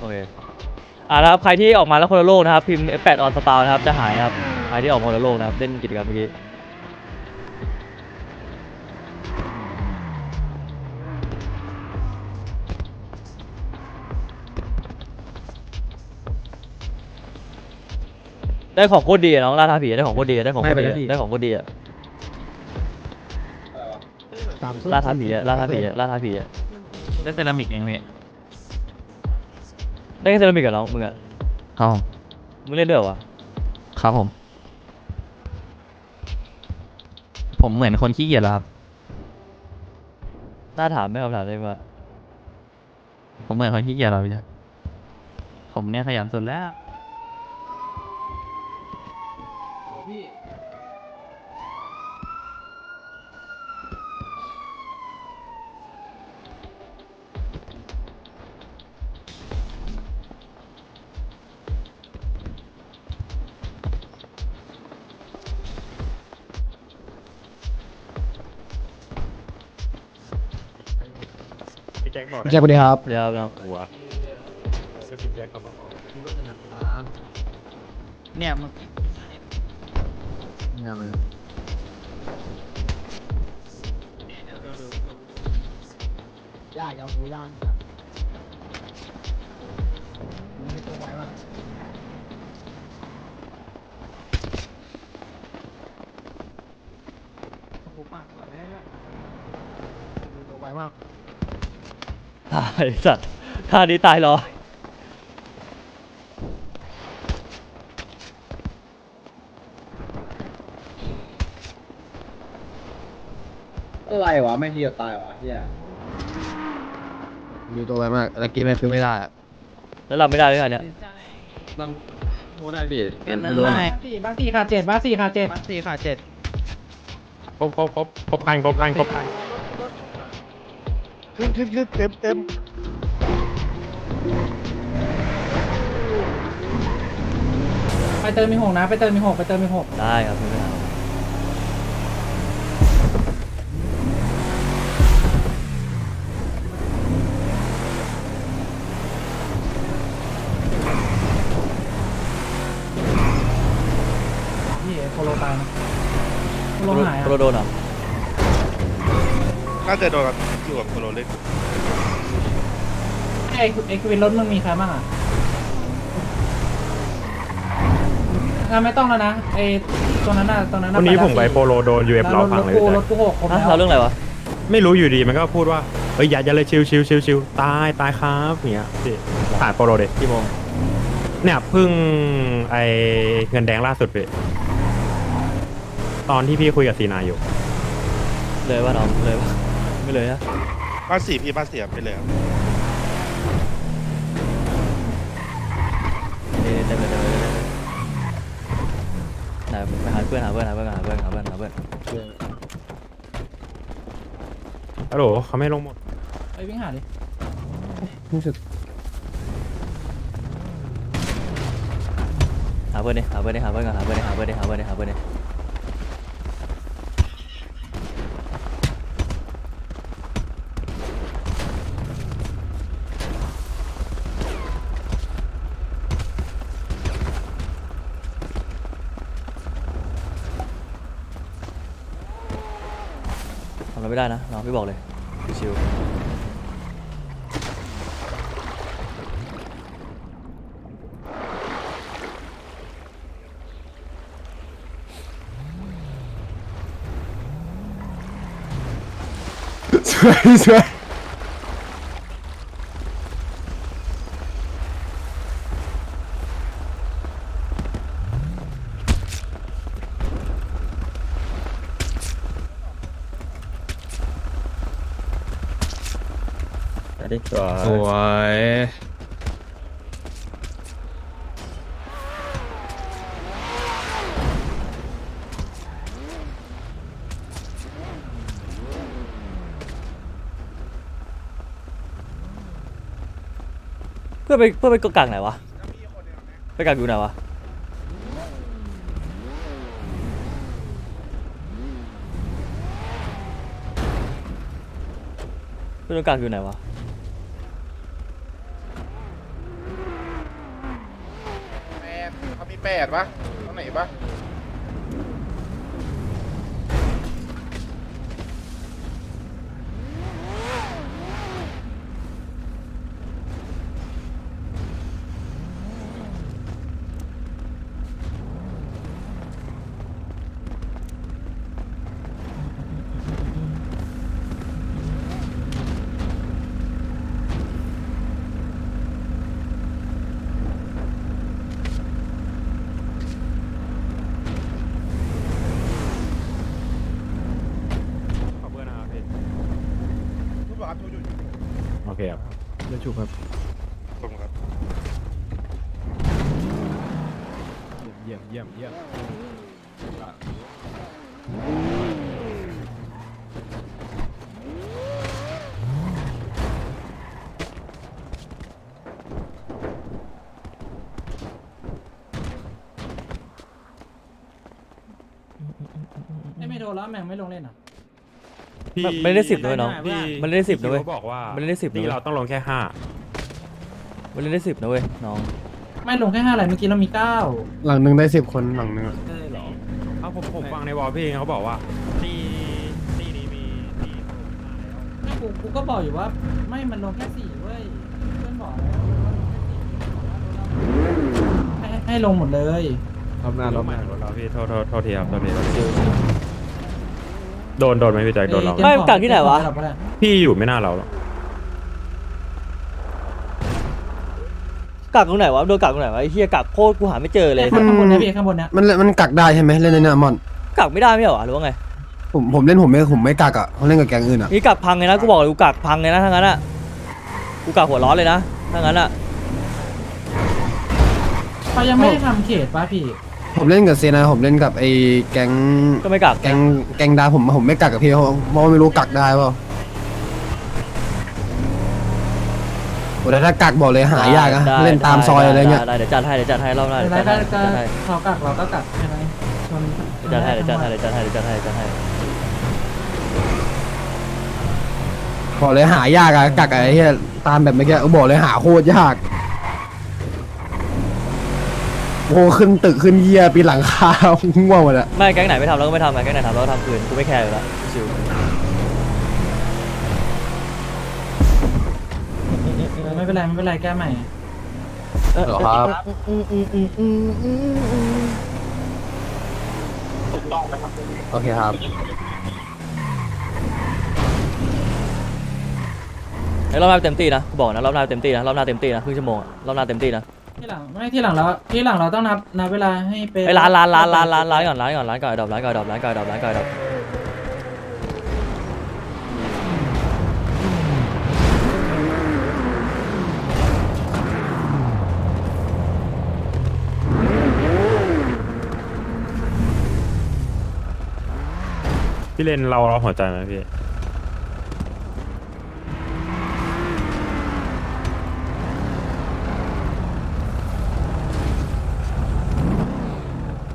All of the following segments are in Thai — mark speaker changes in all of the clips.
Speaker 1: โอเคอ่าแล้วครับใครที่ออกมาแล้วคนละโลกนะครับพิมพ์ F8 on spawn นะครับจะหายนะครับใครที่ออกมาคนละโลกนะครับเล่นกิจกรรมเมื่อกี้ได้ของโคตรดีอะน้องล่าท้าผีได้ของโคตรดีอะได้ของโคตรดีอะได้ของโคตรดีอะ
Speaker 2: สาม
Speaker 1: ล่าท้าผีอะล่าท้าผีอะล่าท้าผีอะ
Speaker 3: ได้เซรามิกเองพี่
Speaker 1: ได้แค่เซรามิกกับน้องมึงอะ
Speaker 3: ครับผม
Speaker 1: มึงเล่นด้วยเหรอวะ
Speaker 3: ครับผม ผมเหมือนคนขี้เกียจแล้วครับ
Speaker 1: น่าถามไหมคำถามได้ว่า
Speaker 3: ผมเหมือนคนขี้เกียจแล้วพี่จ๊ะผมเนี่ยขยันสุดแล้ว
Speaker 2: พี่แจ็คสวัสดีครับ
Speaker 1: เดี๋ยวน้องหัว
Speaker 3: เนี่ยมัน
Speaker 2: งานเลยยากเอาหูย่างไม่ตัวไวมากโอ้โหปากก่อนแล้วตัวไวมาก
Speaker 1: ตายสัตว์ท่านี้ตายรอย
Speaker 4: อะไรวะไม่ทีจะตายวะเฮีย
Speaker 2: มีตัวไวมากแล้วกินไม่ซื้อไม่ได้อะ
Speaker 1: แล้วเราไม่ได้ด้วยกันเนี่ย
Speaker 4: ต้องโทษได้พี่
Speaker 3: เป็น
Speaker 4: ไม่
Speaker 3: อะ
Speaker 4: รู้
Speaker 3: ไร
Speaker 4: นะ
Speaker 5: สี่บ้านสี่ขาดเจ็ดบ้านสี่ขาดเจ็ด
Speaker 3: มันสี่ขาเจ็ด
Speaker 2: ครบครบครบครบคันครบคันครบคัน ขึ้นขึ้นขึ้นเต็มเต็ม
Speaker 5: ไปเติมมีหกนะ ไปเติมมีหกไปเติมมีหก
Speaker 1: ได้ครับไม่เป็นไร
Speaker 5: พี่โคโลตายนะโคโลหาย
Speaker 1: โคโรโดนเหรอ
Speaker 6: น่าจะโดนกับอยู่กับโคโรเล็ก
Speaker 5: ไอ้ไอ้ควินรถมึงมีใครบ้างอะอะไม่ต้องแล้วนะไอ้ตรงนั้นน่ะตรงนั้นน่ะ
Speaker 7: วันนี้
Speaker 5: แล้ว
Speaker 7: ผมไปโปโลโดนยูเอฟ
Speaker 5: แล้ว
Speaker 7: ล้อ
Speaker 5: รถ
Speaker 7: พัง
Speaker 5: รถ
Speaker 7: เลย
Speaker 5: กู
Speaker 7: พี่
Speaker 5: ร
Speaker 7: แจ็
Speaker 5: ถ
Speaker 7: ค
Speaker 5: กูหกครบ
Speaker 1: ฮะ
Speaker 5: แล้ว
Speaker 1: เราเรื่องอะไรวะ
Speaker 7: ไม่รู้อยู่ดีมันก็พูดว่าเอ้ยอย่าอย่าเลยชิวชิวชิวชิวตายตายครับอย่างเงี้ยพี่ผ่านโปโลเด็
Speaker 1: กี่โมง
Speaker 7: เนี่ยเพิ่งไอเงินแดงล่าสุดพี่ตอนที่พี่คุยกับซีนาอยู่
Speaker 1: เลยว่าน้องเลยปะไม่ เลยนะ
Speaker 6: บ้านสี่พี่บ้านเสียไปเลยครับ
Speaker 1: นี่เต็มเลยเต็มเลยเต็มเลยไหนไปหาเพื่อนหาเพื่อนหาเพื่อนหาเพื่อนหาเพื่อนหาเพื่อน
Speaker 7: ฮัลโหลเขาไม่ลงหมด
Speaker 5: ไปวิ่งหาดิ
Speaker 2: รู้สึก
Speaker 1: หาเพื่อนดิหาเพื่อนดิหาเพื่อนกันหาเพื่อนดิหาเพื่อนดิหาเพื่อนดิหาเพื่อนดิ ไม่ได้นะน้องพี่บอกเลยชิว
Speaker 2: สวยสวย
Speaker 4: สวย
Speaker 1: เพื่อไปเพื่อไปกักไหนวะ ไปกักอยู่ไหนวะ เพื่อนกักอยู่ไหนวะ
Speaker 8: แปดปะตรงไหนปะ
Speaker 7: ขอบคุณนะครับพี่
Speaker 8: ทุกบอกครับทุกอยู่
Speaker 7: โอเคครับ
Speaker 2: เดี๋ยวฉุกครับ
Speaker 6: ผมครับ
Speaker 2: เยี่ยมเยี่ยมเยี่ยม
Speaker 5: ไม่ไม่โดนแล้วแม่งไม่ลงเล่นอะ
Speaker 7: พี่
Speaker 1: มันไม่ได้สิบด้วยน้อง
Speaker 7: พี่
Speaker 1: มันไม่ได้สิบนะเว้ย
Speaker 7: พี่คิบอกว่า
Speaker 1: มันไม่ได้สิบนะเว้ย
Speaker 7: ที่เราต้องลงแค่ห้า
Speaker 1: มันเล่นได้สิบนะเว้ยน้อง
Speaker 5: ไม่ลงแค่ห้าอะไรเมื่อกี้เรามีเก้า
Speaker 2: หลังหนึ่งได้สิบคนหลังหนึ่งอะ
Speaker 7: เอาผมผมฟังในวอลพี่เขาบอกว่าตีตีนี้มีตี
Speaker 5: ไม่กูกูก็บอกอยู่ว่า ไม่มันลงแค่สี่เว้ยเพื่อนบอกแล้วว่าลงแค่สี่ให้ให้ลงหมดเลย
Speaker 2: รอบหน้ารอบ
Speaker 7: ให
Speaker 2: ห
Speaker 7: ม่
Speaker 2: น้าร
Speaker 7: ถเราพี่โทษโทษโทษทีครับโทษทีโทษที โดนโดนไหมพี่แจ็คโดนเราไหม
Speaker 1: ไม่กักที่ไหนวะ
Speaker 7: พี่อยู่ไม่น่าเราหรอก
Speaker 1: กักตรงไหนวะโดนกักตรงไหนวะไอ้เฮียกักโคตรกูหาไม่เจอเลย
Speaker 5: ข้างบนเนี้ยพี่ข้างบนเนี้ย
Speaker 2: มันมันกักได้ใช่ไหมเล่นในเนี่ยมอน
Speaker 1: กักไม่ได้ไม่ใช่เหรอหรือว่าไง
Speaker 2: ผมผมเล่นผมไม่ผมไม่กักอะเขาเล่นกับแกงอื่นอะ
Speaker 1: นี่กักพังเลยนะกูบอกเลยกูกักพังเลยนะทั้งนั้นอะกูกักหัวร้อนเลยนะทั้งนั้นอะ
Speaker 5: เขายังไม่ได้ทำเขตป่ะพี่
Speaker 2: ผมเล่นกับเซนาผมเล่นกับไอ้แกง
Speaker 1: ก็ไม่กัก
Speaker 2: แกงแกงดาผมผมไม่กักกับพี่เขาเพราะว่าไม่รู้กักได้เปล่าโอ้แต่ถ้ากักบอกเลยหายากนะ
Speaker 1: ได้
Speaker 2: เล่นตามซอยอะไรเงี้ย
Speaker 1: ได้ได้เดี๋ยวจัดให้เดี๋ยวจัดให้รอบหน้าเดี๋ยว
Speaker 5: แล้
Speaker 1: จั
Speaker 5: ว
Speaker 1: ด
Speaker 5: ก็
Speaker 1: ให้
Speaker 5: ก็
Speaker 1: เดี๋ยวจัดให้
Speaker 5: เขากักเราก็กักใช่ไหมชน
Speaker 1: เดี๋ยวจัดให้เดี๋ยวจัดให้เดี๋ยวจัดให้เดี๋ยวจัดให้เดี๋ยวจัดให้
Speaker 2: บอกเลยหายากอะกักไอ้เหี้ยตามแบบเมื่อกี้บอกเลยหาโคตรยาก โอ้ขึ้นตึกขึ้นเยียปีนหลังคาง่วงหมดอะ
Speaker 1: ไม่แก๊งไหนไม่ทำเราก็ไม่ทำไงแก๊งไหนทำเราก็ทำคืนกูไม่แคร์อยู่แล้วชิว
Speaker 5: ไม่เป็นไรไม่เป็นไรแก้ใหม่
Speaker 2: เหรอครับโอเคครับ
Speaker 1: ไอ้รอบหน้าเต็มที่นะกูบอกนะรอบหน้าเต็มที่นะรอบหน้าเต็มที่นะครึ่งชั่วโมงอะรอบหน้าเต็มที่นะ
Speaker 5: ที่หลังไม่ที่หลังเราที่หลังเราต้องนับนับเวลาให้เป็น
Speaker 1: ไอ้ร้านร้านร้านร้านร้านร้านก่อนร้านก่อนร้านก่อนดอกร้านก่อนดอกร้านก่อนดอกร้านก่อนดอก
Speaker 7: พี่เลนเราเราหัวใจไหมพี่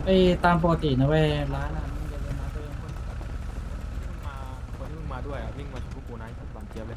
Speaker 5: ไอ้ตามปกตินะเว้ยร้านอะมึงอย่าลืมนับตัวเองคน
Speaker 2: มาคนที่มึงมาด้วยอะวิ่งมาชุบกูนะบังเจี๊ยบเลย